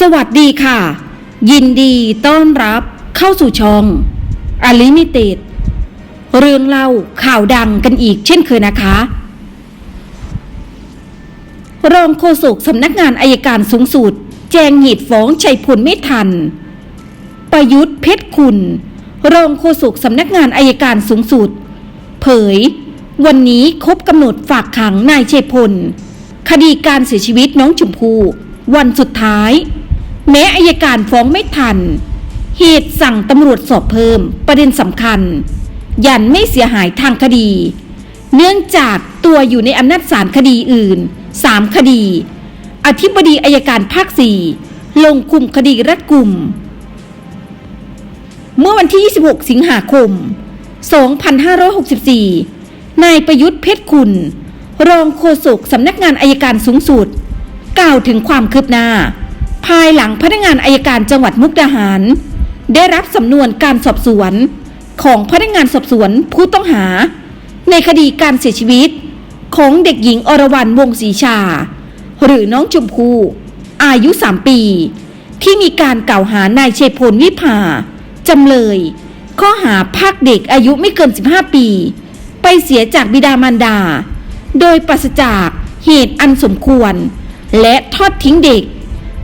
สวัสดีค่ะ ยินดีต้อนรับเข้าสู่ช่องอลิมิเต็ดเรื่องเล่าข่าวดังกันอีกเช่นเคยนะคะ รองโฆษกสำนักงานอายการสูงสุด แจงหตุฟ้องชัยพลไม่ทัน ประยุทธ์เพชรคุณ รองโฆษกสำนักงานอายการสูงสุด เผย วันนี้ครบกำหนดฝากขังนายชัยพล คดีการเสียชีวิตน้องชมพู่วันสุดท้าย แม้อายการฟ้องไม่ทัน เหตุสั่งตำรวจสอบเพิ่มประเด็นสำคัญ ยันไม่เสียหายทางคดี เนื่องจากตัวอยู่ในอำนาจศาลคดีอื่น 3 คดี อธิบดีอายการภาค4ลงคุมคดีรัดกุม เมื่อวันที่ 26 สิงหาคม 2564 นายประยุทธ์เพชรคุณ รองโฆษกสำนักงานอายการสูงสุด กล่าวถึงความคืบหน้า ภายหลังพนักงานอายการจังหวัดมุกดาหาร ได้รับสำนวนการสอบสวน ของพนักงานสอบสวนผู้ต้องหา ในคดีการเสียชีวิต ของเด็กหญิงอรวรรณวงศรีชา หรือน้องชมพู่อายุ 3 ปี ที่มีการกล่าวหานายเชยพลวิภาจำเลย ข้อหาพากเด็กอายุไม่เกิน 15 ปี ไปเสียจากบิดามารดา โดยปราศจากเหตุอันสมควร และทอดทิ้งเด็ก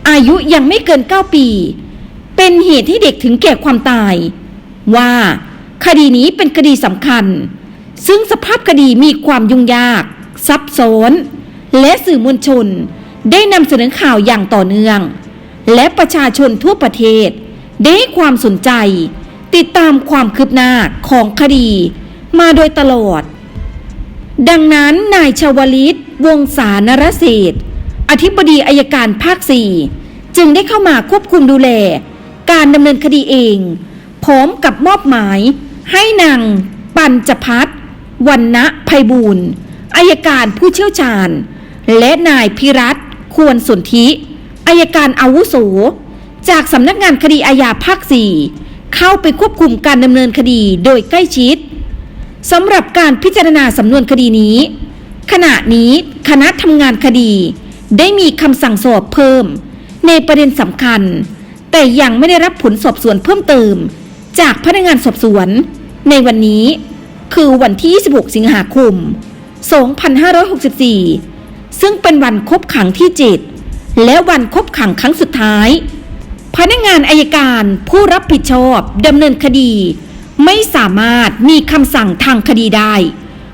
อายุยังไม่เกิน 9 ปี เป็นเหตุให้เด็กถึงแก่ความตาย ว่า คดีนี้เป็นคดีสำคัญ ซึ่งสภาพคดีมีความยุ่งยาก ซับซ้อน และสื่อมวลชนได้นำเสนอข่าวอย่างต่อเนื่อง และประชาชนทั่วประเทศ ได้ให้ความสนใจ ติดตามความคืบหน้าของคดี มาโดยตลอด ดังนั้นนายชาวลิต วงศานรเศษ ธิบดีอายการภาค4จึงได้เข้ามาควบคุมดูแล การดำเนินคดีเองพร้อมกับมอบหมาย ให้นางปัญจพัฒน์วันณะภัยบูรณ์อายการผู้เชี่ยวชาญ และนายพิรัตควรสนธิอายการอาวุโส จากสำนักงานคดีอาญาภาค4เข้าไปควบคุมการดำเนินคดีโดยใกล้ชิดสำหรับการพิจารณาสำนวนคดีนี้ ขณะนี้คณะทำงานคดี ได้มีคำสั่งสอบเพิ่ม ในประเด็นสำคัญ แต่ยังไม่ได้รับผลสอบสวนเพิ่มเติม จากพนักงานสอบสวน ในวันนี้คือวันที่ 26 สิงหาคม 2564 ซึ่งเป็นวันครบขังที่ 7 และวันครบขังครั้งสุดท้าย พนักงานอายการผู้รับผิดชอบดำเนินคดี ไม่สามารถมีคำสั่งทางคดีได้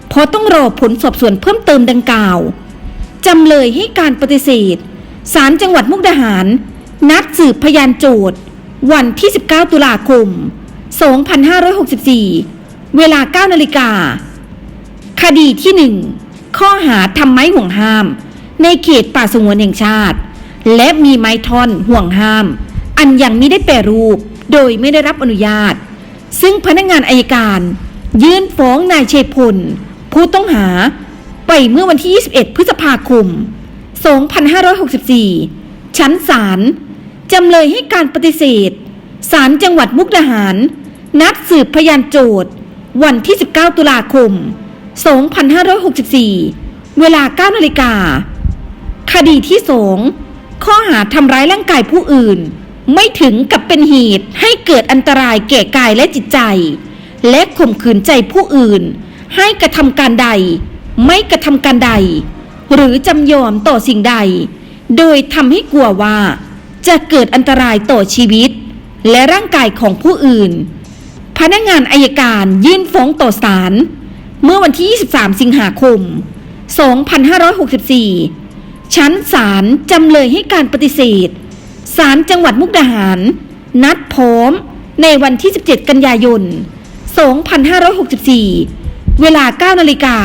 เพราะต้องรอผลสอบสวนเพิ่มเติมดังกล่าว จำเลยให้การปฏิเสธศาลจังหวัดมุกดาหาร นัดสืบพยานโจทย์ วันที่ 19 ตุลาคม 2564 เวลา 9 นาฬิกา คดีที่ 1 ข้อหาทำไม้ห่วงห้าม ในเขตป่าสงวนแห่งชาติ และมีไม้ท่อนห่วงห้าม อันยังไม่ได้แปรรูปโดยไม่ได้รับอนุญาต ซึ่งพนักงานอายการ ยื่นฟ้องนายเชพลผู้ต้องหา ไปเมื่อวันที่ 21 พฤษภาคม 2564 ชั้นศาลจำเลยให้การปฏิเสธศาลจังหวัดมุกดาหาร นัดสืบพยานโจทย์วันที่ 19 ตุลาคม 2564 เวลา 9 นาฬิกา คดีที่ 2 ข้อหาทำร้ายร่างกายผู้อื่น ไม่ถึงกับเป็นเหตุให้เกิดอันตรายแก่กายและจิตใจ และข่มขืนใจผู้อื่น ให้กระทำการใด ไม่กระทำการใด หรือจำยอมต่อสิ่งใด โดยทำให้กลัวว่า จะเกิดอันตรายต่อชีวิต และร่างกายของผู้อื่น พนักงานอายการยื่นฟ้องต่อศาลเมื่อวันที่ 23 สิงหาคม 2564 ชั้นศาลจำเลยให้การปฏิเสธ ศาลจังหวัดมุกดาหาร นัดพร้อมในวันที่ 17 กันยายน 2564 เวลา 9 นาฬิกา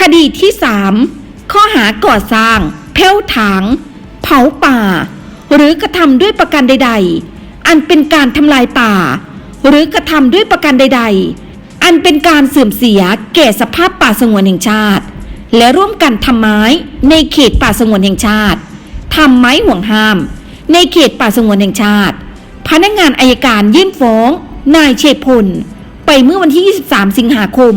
คดีที่ 3 ข้อหาก่อสร้าง เพ้วถาง เผาป่า หรือกระทำด้วยประการใด ๆ อันเป็นการทำลายป่า หรือกระทำด้วยประการใด ๆ อันเป็นการเสื่อมเสียแก่สภาพป่าสงวนแห่งชาติ และร่วมกันทำไม้ในเขตป่าสงวนแห่งชาติทำไม้ห่วงห้าม ในเขตป่าสงวนแห่งชาติ พนักงานอายการยื่นฟ้อง นายเชพล ไปเมื่อวันที่ 23 สิงหาคม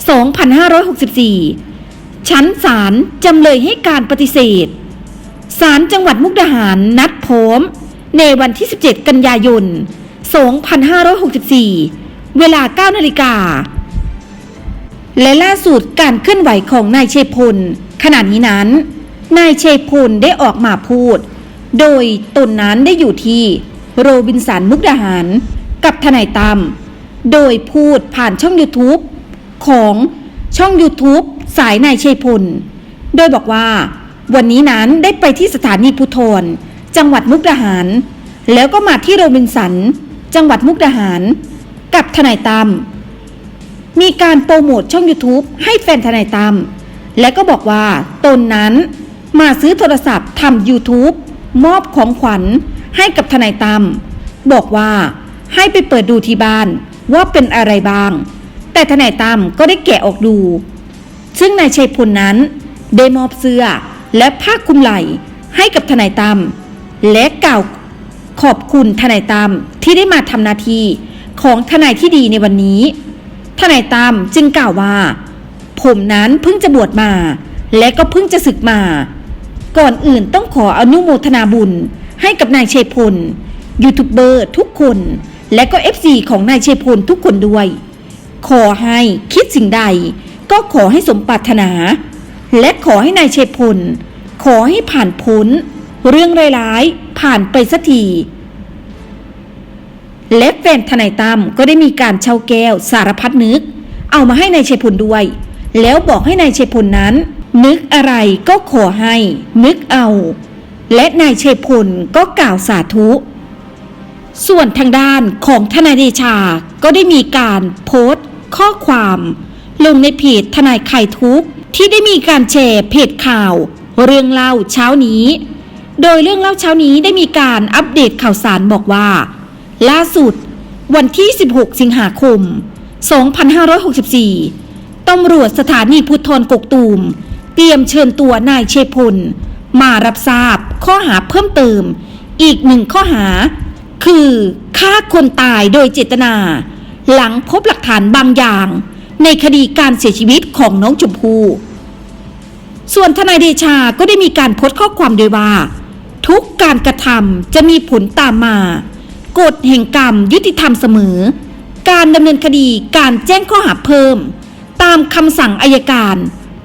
2564 ชั้นศาลจำเลยให้การปฏิเสธ ศาลจังหวัดมุกดาหารนัดพร้อมในวันที่ 17 กันยายน 2564 เวลา 9 นาฬิกา และล่าสุดการเคลื่อนไหวของนายเชยพล ขณะนี้นั้น นายเชยพลได้ออกมาพูด โดยตนนั้นได้อยู่ที่โรบินสันมุกดาหาร กับทนายตั้มโดยพูดผ่านช่อง YouTube ของช่อง YouTube สายนายเชยพล โดยบอกว่า วันนี้นั้นได้ไปที่สถานีภูธรจังหวัดมุกดาหาร แล้วก็มาที่โรบินสัน จังหวัดมุกดาหาร กับทนายตั้มมีการโปรโมทช่อง YouTube ให้แฟนทนายตั้มและก็บอกว่าตนนั้นมาซื้อโทรศัพท์ทำ YouTube มอบของขวัญให้กับทนายตั้มบอกว่าให้ไปเปิดดูที่บ้านว่าเป็นอะไรบ้าง แต่ทนายตั้มก็ได้แกะออกดู ซึ่งนายชัยพลนั้น ได้มอบเสื้อและผ้าคลุมไหล่ให้กับทนายตั้มและกล่าวขอบคุณทนายตั้มที่ได้มาทำหน้าที่ของทนายที่ดีในวันนี้ ทนายตั้มจึงกล่าวว่า ผมนั้นเพิ่งจะบวชมา และก็เพิ่งจะศึกมา ก่อนอื่นต้องขออนุโมทนาบุญให้กับนายชัยพลยูทูบเบอร์ทุกคน และก็ FC ของนายชัยพลทุกคนด้วย ขอให้คิดสิ่งใด ก็ขอให้สมปรารถนา และขอให้นายชัยพล ขอให้ผ่านพ้น เรื่องร้ายๆผ่านไปสักทีและแฟนทนายตั้มก็ได้มีการเช่าแก้วสารพัดนึก เอามาให้นายชัยพลด้วย แล้วบอกให้นายชัยพลนั้น นึกอะไรก็ขอให้ นึกเอา และนายชัยพลก็กล่าวสาธุ ส่วนทางด้านของทนายเดชาก็ได้มีการโพสต์ ข้อความ ลงในเพจทนายไข่ทุกที่ได้มีการแชร์เพจข่าว เรื่องเล่าเช้านี้ โดยเรื่องเล่าเช้านี้ได้มีการอัปเดตข่าวสารบอกว่า ล่าสุด วันที่ 16 สิงหาคม 2564ตำรวจสถานีพุทธรกกตูม เตรียมเชิญตัวนายเชพล มารับทราบข้อหาเพิ่มเติม อีกหนึ่งข้อหา คือฆ่าคนตายโดยเจตนา หลังพบหลักฐานบางอย่าง ในคดีการเสียชีวิตของน้องชมพู่ส่วนทนายเดชาก็ได้มีการโพสต์ข้อความโดยว่า ทุกการกระทำจะมีผลตามมากฎแห่งกรรมยุติธรรมเสมอ การดำเนินคดีการแจ้งข้อหาเพิ่ม ตามคำสั่งอายการ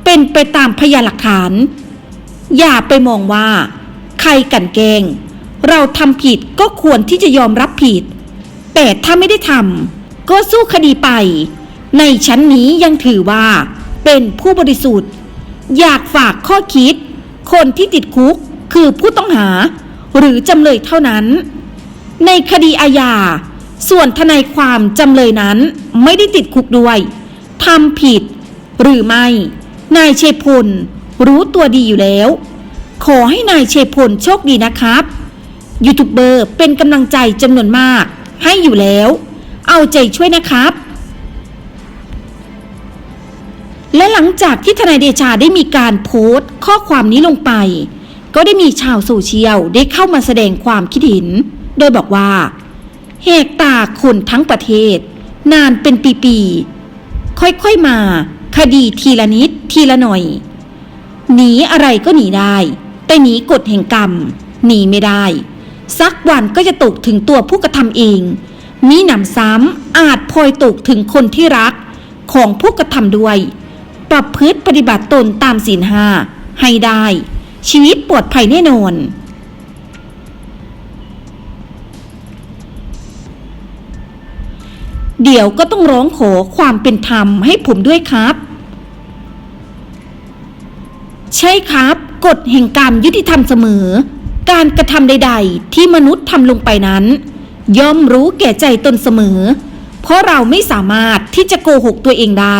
เป็นไปตามพยานหลักฐาน อย่าไปมองว่า ใครกันแกง เราทำผิดก็ควรที่จะยอมรับผิด แต่ถ้าไม่ได้ทำ ก็สู้คดีไป ในชั้นนี้ยังถือว่าเป็นผู้บริสุทธิ์ อยากฝากข้อคิด คนที่ติดคุกคือผู้ต้องหา หรือจำเลยเท่านั้น ในคดีอาญาส่วนทนายความจำเลยนั้นไม่ได้ติดคุกด้วยทำผิด หรือไม่ นายเชยพล รู้ตัวดีอยู่แล้ว ขอให้นายเชยพลโชคดีนะครับยูทูบเบอร์เป็นกำลังใจจำนวนมากให้อยู่แล้ว เอาใจช่วยนะครับ และหลังจากที่ทนายเดชาได้มีการโพสต์ข้อความนี้ลงไป ก็ได้มีชาวโซเชียลได้เข้ามาแสดงความคิดเห็น โดยบอกว่าแหกตาคนทั้งประเทศ นานเป็นปีๆค่อยๆมา คดีทีละนิดทีละหน่อยหนีอะไรก็หนีได้ แต่หนีกฎแห่งกรรมหนีไม่ได้ สักวันก็จะตกถึงตัวผู้กระทำเอง มีหนำซ้ำอาจพลอยตกถึงคนที่รักของผู้กระทำด้วย ประพฤติปฏิบัติตนตามศีลห้าให้ได้ ชีวิตปลอดภัยแน่นอน เดี๋ยวก็ต้องร้องขอความเป็นธรรมให้ผมด้วยครับ ใช่ครับกฎแห่งกรรมยุติธรรมเสมอ การกระทำใด ๆ ที่มนุษย์ทำลงไปนั้น ย่อมรู้แก่ใจตนเสมอ เพราะเราไม่สามารถที่จะโกหกตัวเองได้